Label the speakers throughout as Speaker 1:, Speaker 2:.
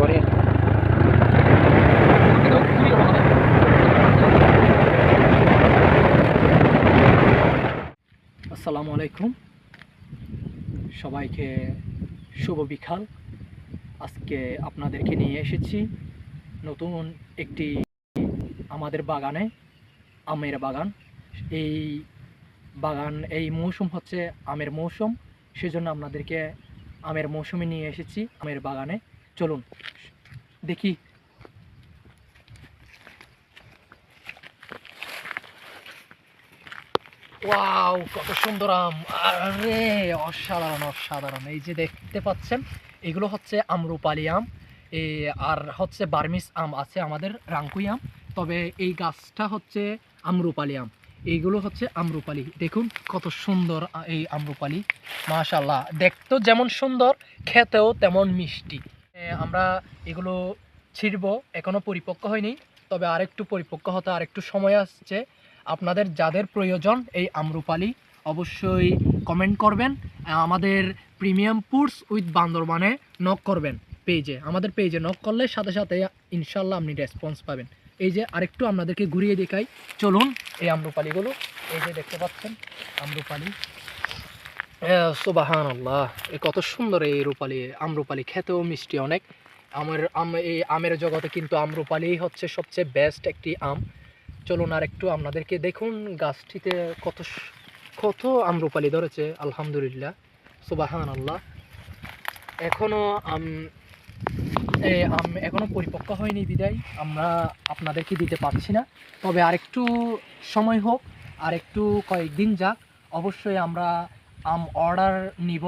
Speaker 1: করে। আসসালামু আলাইকুম। সবাইকে শুভ বিকাল। আজকে আপনাদেরকে নিয়ে এসেছি নতুন একটি আমাদের বাগানে, আমের বাগান। এই বাগান, এই মৌসুম হচ্ছে আমের মৌসুম। সেজন্য আপনাদেরকে আমের মৌসুমে নিয়ে এসেছি আমের বাগানে। চলুন, দেখি। ওয়াও, কত সুন্দর আম। আরে, অসাধারণ অসাধারণ। এই যে দেখতে পাচ্ছেন, এগুলো হচ্ছে আমরুপালি আম। আর হচ্ছে বার্মিস আম আছে আমাদের রাঙ্কুই আম। তবে এই গাছটা হচ্ছে আমরুপালি আম। এইগুলো হচ্ছে আমরুপালি। দেখুন কত সুন্দর এই আমরুপালি। মাশাল্লাহ দেখতেও যেমন সুন্দর, খেতেও তেমন মিষ্টি। আমরা এগুলো ছিড়ব, এখনও পরিপক্ক হয়নি। তবে আরেকটু পরিপক্ক হতে আরেকটু সময় আসছে। আপনাদের যাদের প্রয়োজন এই আমরুপালি অবশ্যই কমেন্ট করবেন। আমাদের প্রিমিয়াম ফুডস উইথ বান্দরবানে নক করবেন পেজে আমাদের পেজে নক করলে সাথে সাথে ইনশাল্লাহ আপনি রেসপন্স পাবেন। এই যে আরেকটু আপনাদেরকে ঘুরিয়ে দেখাই। চলুন এই আমরুপালিগুলো, এই যে দেখতে পাচ্ছেন, আমরুপালি। সুবাহান আল্লাহ এ, কত সুন্দর এই রূপালি, আমরুপালি খেতেও মিষ্টি অনেক। আমার, আম, এই আমের জগতে কিন্তু আমরুপালি হচ্ছে সবচেয়ে বেস্ট একটি আম। চলুন আর একটু আপনাদেরকে দেখুন গাছটিতে কত কত আমরুপালি ধরেছে, আলহামদুলিল্লাহ সুবাহান আল্লাহ এখনও আম, এ, আম এখনও পরিপক্ক হয়নি বিদায়, আমরা আপনাদেরকে দিতে পারছি না। তবে আরেকটু সময় হোক আর একটু কয়েকদিন যাক, অবশ্যই আমরা আম অর্ডার নিব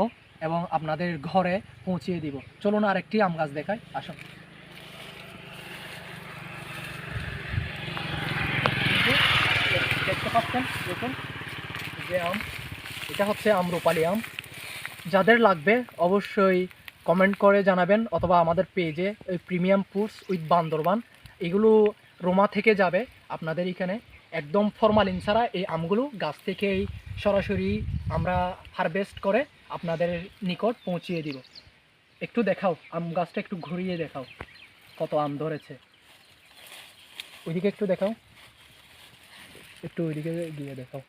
Speaker 1: এবং আপনাদের ঘরে পৌঁছিয়ে দিব। চলুন আরেকটি আম গাছ দেখাই, আসুন। দেখতে পাচ্ছেন, দেখুন, যে আম, এটা হচ্ছে আমরুপালি আম। যাদের লাগবে অবশ্যই কমেন্ট করে জানাবেন অথবা আমাদের পেজে ওই প্রিমিয়াম ফুডস উইথ বান্দরবান, এগুলো রোমা থেকে যাবে আপনাদের এখানে। একদম ফরমালিন ছাড়া এই আমগুলো গাছ থেকেই সরাসরি আমরা হারভেস্ট করে আপনাদের নিকট পৌঁছিয়ে দিব। একটু দেখাও, আম গাছটা একটু ঘুরিয়ে দেখাও, কত আম ধরেছে। ওইদিকে একটু দেখাও। একটু ওইদিকে গিয়ে দেখাও।